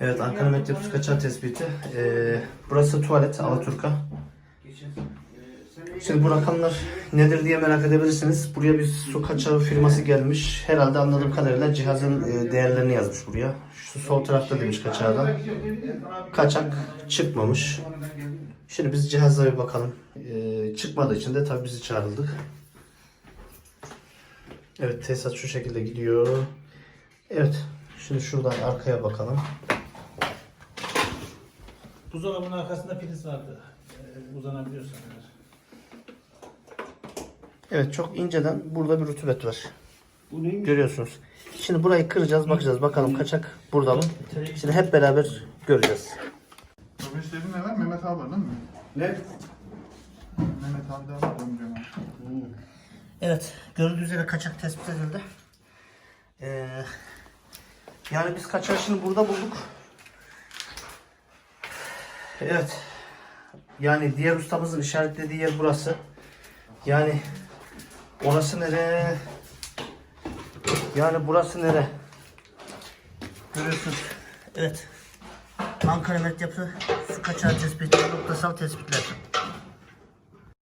Evet Ankara Mektep Kaçar tespiti. Ee, burası tuvalet Alaturka. Şimdi bu rakamlar nedir diye merak edebilirsiniz. Buraya bir su kaçağı firması gelmiş. Herhalde anladığım kadarıyla cihazın e, değerlerini yazmış buraya. Şu sol tarafta demiş kaçağdan. Kaçak çıkmamış. Şimdi biz cihaza bir bakalım. Ee, çıkmadığı için de tabii bizi çağrıldık. Evet tesisat şu şekilde gidiyor. Evet. Şimdi şuradan arkaya bakalım. Buzdolabının arkasında priz vardı. Ee, uzanabiliyorsan eğer. Evet çok inceden burada bir rutubet var. Bu neymiş? Görüyorsunuz. Şimdi burayı kıracağız bakacağız bakalım kaçak burada mı? Şimdi hep beraber göreceğiz. Kardeşlerin ne var? Mehmet abi var değil mi? Ne? Mehmet abi de var ömrüm var. Evet gördüğünüz üzere kaçak tespit edildi. Ee, yani biz kaçağı şimdi burada bulduk. Evet. Yani diğer ustamızın işaretlediği yer burası. Yani orası nere? Yani burası nere? Görüyorsunuz. Evet. Ankara Met Yapı su kaçağı tespiti noktasal tespitler.